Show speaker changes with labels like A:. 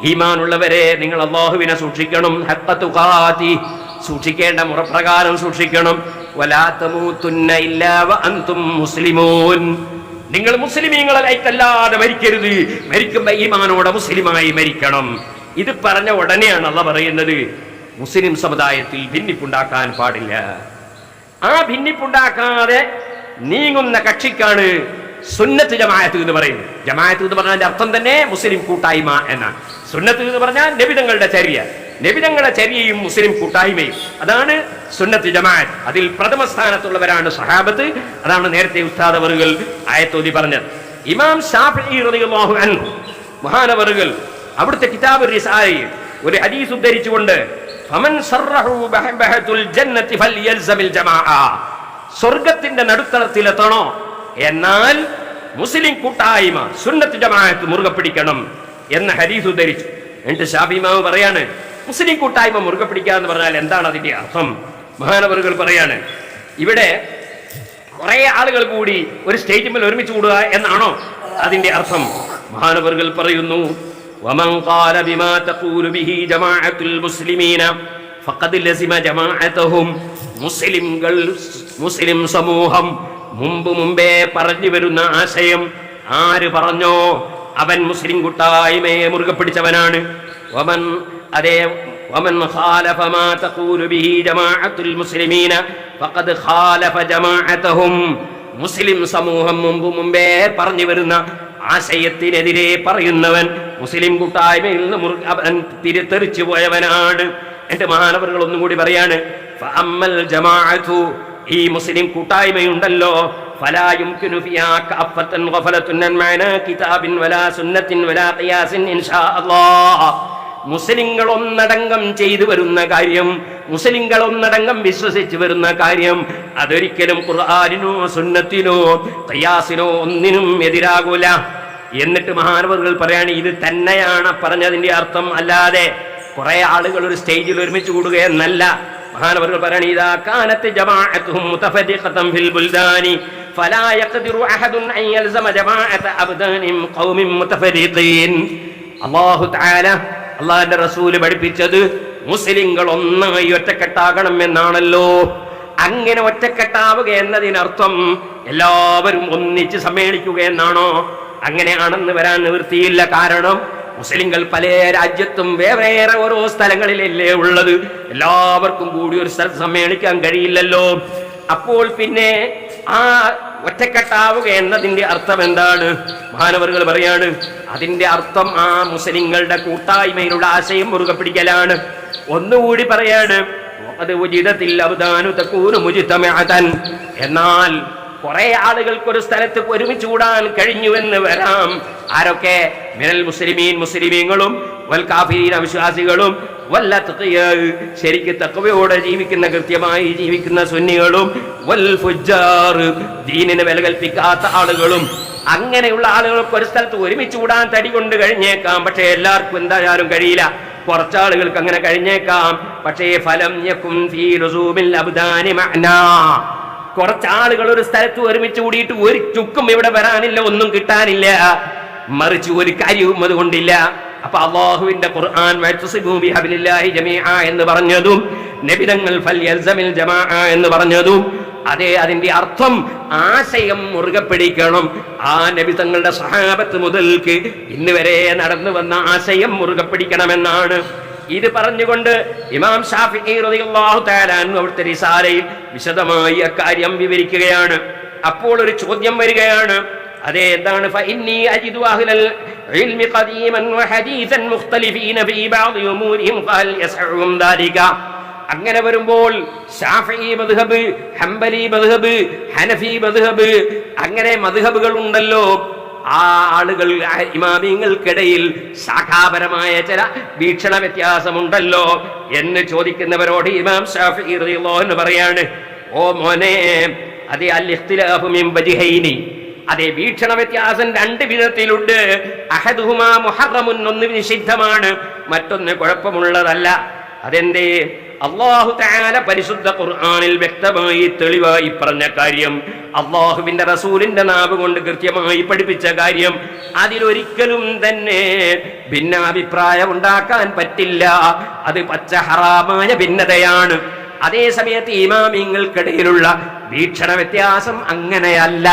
A: ഈമാനുള്ളവരെ നിങ്ങൾ അള്ളാഹുവിനെ സൂക്ഷിക്കണം. തുഖാതി സൂക്ഷിക്കേണ്ട മുറപ്രകാരം സൂക്ഷിക്കണം. വലാ തമൂതുന്ന ഇല്ലാ നിങ്ങൾ മുസ്ലിമൂൻ. നിങ്ങൾ മുസ്ലിമീങ്ങളായിട്ടല്ലാതെ മരിക്കരുത്. മരിക്കുമ്പോ ഈമാനോടെ മുസ്ലിമായി മരിക്കണം. ഇത് പറഞ്ഞ ഉടനെയാണ് അല്ല പറയുന്നത് മുസ്ലിം സമുദായത്തിൽ ഭിന്നിപ്പുണ്ടാക്കാൻ പാടില്ല. ആ ഭിന്നിപ്പുണ്ടാക്കാതെ നീങ്ങുന്ന കക്ഷിക്കാണ് സുന്നത്ത് ജമാഅത്ത് എന്ന് പറയുന്നത്. ജമാഅത്ത് എന്ന് പറഞ്ഞതിന്റെ അർത്ഥം തന്നെ മുസ്ലിം കൂട്ടായ്മ എന്നാണ്. സുന്നത്ത് എന്ന് പറഞ്ഞാൽ നബിതങ്ങളുടെ ചര്യ. നബിതങ്ങളുടെ ചര്യയും മുസ്ലിം കൂട്ടായ്മയും. അതാണ് സുന്നത്ത് ജമാഅത്ത്. അതിൽ പ്രഥമ സ്ഥാനത്തുള്ളവരാണ് സഹാബത്ത്. അതാണ് നേരത്തെ ഉസ്താദവറുകൾ ആയത്തോതി പറഞ്ഞത്. ഇമാം ഷാഫി റളിയല്ലാഹു മഹാനവറുകൾ അവിടുത്തെ കിതാബ് ഒരു ഹദീസ് ഉദ്ധരിച്ചുകൊണ്ട് ഫമൻ ജമാഅ. സ്വർഗത്തിന്റെ നടുത്തളത്തിലെത്തണോ? എന്നാൽ മുസ്ലിം കൂട്ടായ്മ സുന്നത്ത് ജമാഅത്ത് മുറുകെ പിടിക്കണം. എന്ന ഹദീസ് ഉദ്ധരിച്ചു എന്നിട്ട് ഷാബിമാവ് പറയാണ് മുസ്ലിം കൂട്ടായ്മ മുറുകെ പിടിക്കുക എന്ന് പറഞ്ഞാൽ എന്താണ് അതിന്റെ അർത്ഥം മഹാനവറുകൾ പറയാണ് ഇവിടെ കുറെ ആളുകൾ കൂടി ഒരു സ്റ്റേജിൽ ഒരുമിച്ച് കൂടുക എന്നാണോ അതിന്റെ അർത്ഥം മഹാനവറുകൾ പറയുന്നു ومن قال بما تقول به جماعة المسلمين فقد لزم جماعتهم മുസ്ലിംകൾ മുസ്ലിം സമൂഹം മുമ്പ് മുമ്പേ പറഞ്ഞു വരുന്ന ആശയം ആര് പറഞ്ഞോ അവൻ മുസ്ലിം കൂട്ടായ്മയെ മുറുകെ പിടിച്ചവനാണ് വമൻ അതേ ومن خالف ما تقول به جماعة المسلمين فقد خالف جماعتهم മുസ്ലിം സമൂഹം മുമ്പ് മുമ്പേ പറഞ്ഞു വരുന്ന ആശയത്തിനെതിരെ പറയുന്നവൻ മുസ്ലിം കൂട്ടായ്മയിൽ നിന്ന് മുറുകെ അവൻ തിരിത്തെറിച്ചു പോയവനാണ് എന്റെ മഹാനവറുകൾ ഒന്നും കൂടി പറയാണ് ഫഅമ്മൽ ജമാഅതു ഈ മുസ്ലിം കൂട്ടായ്മയുണ്ടല്ലോ فلا يمكن فيها كافة غفلة عن معنى كتاب ولا سنة ولا قياس إن شاء الله മുസ്ലിങ്ങൾ ഒന്നടങ്കം ചെയ്തു വരുന്ന കാര്യം മുസ്ലിങ്ങൾ ഒന്നടങ്കം വിശ്വസിച്ചു വരുന്ന കാര്യം അതൊരിക്കലും ഖുർആാനിനോ സുന്നത്തിനോ ഖിയാസിനോ ഒന്നിനും എതിരാകൂല എന്നിട്ട് മഹാനവറുകൾ പറയാണ് ഇത് തന്നെയാണ് പറഞ്ഞതിന്റെ അർത്ഥം അല്ലാതെ കുറെ ആളുകൾ ഒരു സ്റ്റേജിൽ ഒരുമിച്ച് കൂടുകയെന്നല്ല മഹാനവറുകൾ പറയാണ് ഇതാ കാനത്ത് ജമാഅത്തുഹും മുതഫരിഖതൻ ഫിൽ ബുൽദാനി അഹദുൻ അൻ യൽസമ ജമാഅത അബ്ദാനിം ഖൗമിൻ മുതഫരിഖീൻ അല്ലാഹു തആല അള്ളാഹിന്റെ റസൂൽ പഠിപ്പിച്ചത് മുസ്ലിങ്ങൾ ഒന്നായി ഒറ്റക്കെട്ടാകണം അങ്ങനെ ഒറ്റക്കെട്ടാവുക എന്നതിനർത്ഥം എല്ലാവരും ഒന്നിച്ച് സമ്മേളിക്കുക എന്നാണോ? അങ്ങനെയാണെന്ന് വരാൻ നിവൃത്തിയില്ല. കാരണം മുസ്ലിങ്ങൾ പല രാജ്യത്തും വേറെ ഓരോ സ്ഥലങ്ങളിലല്ലേ ഉള്ളത്. എല്ലാവർക്കും കൂടി ഒരു സ്ഥലത്ത് സമ്മേളിക്കാൻ കഴിയില്ലല്ലോ. അപ്പോൾ പിന്നെ ആ ഒറ്റക്കെട്ടാവുക എന്നതിന്റെ അർത്ഥം എന്താണ്? മഹാനവറുകൾ പറയാണ് അതിന്റെ അർത്ഥം ആ മുസ്ലിങ്ങളുടെ കൂട്ടായ്മയിലുള്ള ആശയം മുറുകെ പിടിക്കലാണ്. ഒന്നുകൂടി പറയാണ് അത് ഉചിതത്തിൽ അവതാനു തക്കൂനു മുജിത്തമഅതൻ എന്നാൽ കുറെ ആളുകൾക്ക് ഒരു സ്ഥലത്ത് ഒരുമിച്ച് കൂടാൻ കഴിഞ്ഞുവെന്ന് വരാം. ആരൊക്കെ? മിനൽ മുസ്ലിമീൻ മുസ്ലിമീങ്ങളും വൽ വിശ്വാസികളും അവിശ്വാസികളും വല്ല ശരിക്ക് തക്കവയോടെ ജീവിക്കുന്ന കൃത്യമായി ജീവിക്കുന്ന സുന്നികളും വൽ ഫുജ്ജാർ ദീനിന് വില കൽപ്പിക്കാത്ത ആളുകളും അങ്ങനെയുള്ള ആളുകൾക്ക് ഒരു സ്ഥലത്ത് ഒരുമിച്ച് കൂടാൻ തടി കൊണ്ട് കഴിഞ്ഞേക്കാം. പക്ഷേ എല്ലാവർക്കും എന്തായാലും കഴിയില്ല. കുറച്ചാളുകൾക്ക് അങ്ങനെ കഴിഞ്ഞേക്കാം. പക്ഷേ ഫലം കുറച്ചാളുകൾ ഒരു സ്ഥലത്ത് ഒരുമിച്ച് കൂടിയിട്ട് ഒരു ചുക്കും ഇവിടെ വരാനില്ല ഒന്നും കിട്ടാനില്ല. മറിച്ച് ഒരു കാര്യവും അതുകൊണ്ടില്ല. അപ്പൊ അള്ളാഹുവിന്റെ ഖുർആൻ എന്ന് പറഞ്ഞതും നബിതങ്ങൾ എന്ന് പറഞ്ഞതും അതെ അതിന്റെ അർത്ഥം ആശയം മുറുകെ പിടിക്കണം. ആ നബി തങ്ങളുടെ സഹാബത്ത് മുതൽക്ക് ഇന്ന് വരെ നടന്നു വന്ന ആശയം മുറുകെ പിടിക്കണമെന്നാണ്. ഇത് പറഞ്ഞുകൊണ്ട് ഇമാം ഷാഫി അവിടുത്തെ റിസാലയിൽ വിശദമായി അക്കാര്യം വിവരിക്കുകയാണ്. അപ്പോൾ ഒരു ചോദ്യം വരികയാണ്. അതെ എന്താണ്? ഫഇന്നി قديما وحديثا مختلفين في بعض أمورهم ഫീ ബഅദി ذلك؟ അങ്ങനെ വരുമ്പോൾ ഷാഫി മധുഹബ് ഹംബലി മധുഹബ് ഹനഫി മധുഹബ് അങ്ങനെ മധുഹബുകൾ ഉണ്ടല്ലോ. ആ ആളുകൾ ഇമാമിങ്ങൾക്കിടയിൽ ശാഖാപരമായ ചില വീക്ഷണ വ്യത്യാസമുണ്ടല്ലോ എന്ന് ചോദിക്കുന്നവരോട് ഇമാം ഷാഫി അൻഹു പറയാണ് ഓ മോനെ അതെ അൽ ഇഖ്തിലാഫു മിൻ വജ്ഹൈനി. അതെ വീക്ഷണ വ്യത്യാസം രണ്ട് വിധത്തിലുണ്ട്. അഹദുഹുമാ മുഹറമുൻ ഒന്ന് നിഷിദ്ധമാണ് മറ്റൊന്ന് കുഴപ്പമുള്ളതല്ല. അതെന്തേ? അള്ളാഹു താല പരിശുദ്ധ ഖുർആാനിൽ വ്യക്തമായി തെളിവായി പറഞ്ഞ കാര്യം അള്ളാഹുവിന്റെ റസൂലിന്റെ നാവ് കൊണ്ട് കൃത്യമായി പഠിപ്പിച്ച കാര്യം അതിലൊരിക്കലും തന്നെ ഭിന്നാഭിപ്രായം ഉണ്ടാക്കാൻ പറ്റില്ല. അത് പച്ച ഹറാമായ ഭിന്നതയാണ്. അതേ സമയത്ത് ഇമാമിങ്ങൾക്കിടയിലുള്ള വീക്ഷണ വ്യത്യാസം അങ്ങനെയല്ല.